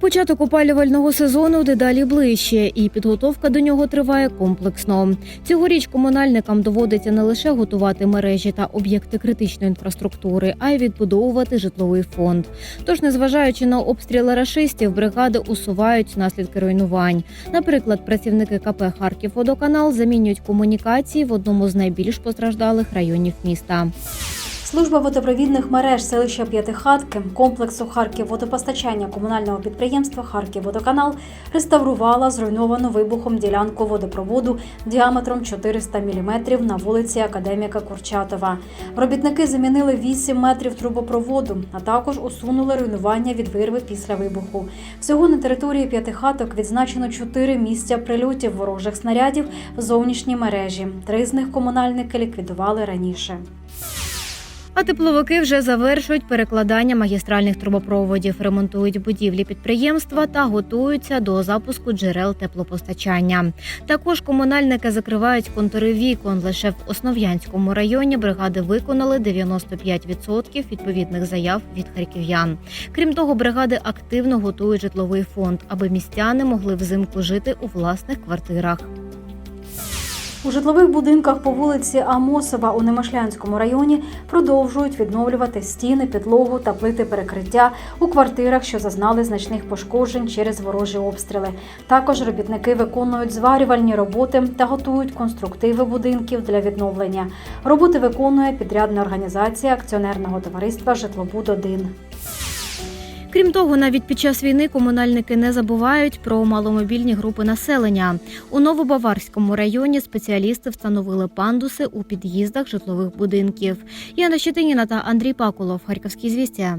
Початок опалювального сезону дедалі ближче, і підготовка до нього триває комплексно. Цьогоріч комунальникам доводиться не лише готувати мережі та об'єкти критичної інфраструктури, а й відбудовувати житловий фонд. Тож, незважаючи на обстріли рашистів, бригади усувають наслідки руйнувань. Наприклад, працівники КП Харківводоканал замінюють комунікації в одному з найбільш постраждалих районів міста. Служба водопровідних мереж селища П'ятихатки комплексу Харківводопостачання комунального підприємства Харківводоканал реставрувала зруйновану вибухом ділянку водопроводу діаметром 400 мм на вулиці Академіка Курчатова. Робітники замінили 8 метрів трубопроводу, а також усунули руйнування від вирви після вибуху. Всього на території П'ятихаток відзначено 4 місця прильотів ворожих снарядів в зовнішній мережі. Три з них комунальники ліквідували раніше. А тепловики вже завершують перекладання магістральних трубопроводів, ремонтують будівлі підприємства та готуються до запуску джерел теплопостачання. Також комунальники закривають контури вікон. Лише в Основ'янському районі бригади виконали 95% відповідних заяв від харків'ян. Крім того, бригади активно готують житловий фонд, аби містяни могли взимку жити у власних квартирах. У житлових будинках по вулиці Амосова у Немишлянському районі продовжують відновлювати стіни, підлогу та плити перекриття у квартирах, що зазнали значних пошкоджень через ворожі обстріли. Також робітники виконують зварювальні роботи та готують конструктиви будинків для відновлення. Роботи виконує підрядна організація акціонерного товариства Житлобуд 1 Крім того, навіть під час війни комунальники не забувають про маломобільні групи населення. У Новобаварському районі спеціалісти встановили пандуси у під'їздах житлових будинків. Яна Щетиніна та Андрій Пакулов, Харківські звістя.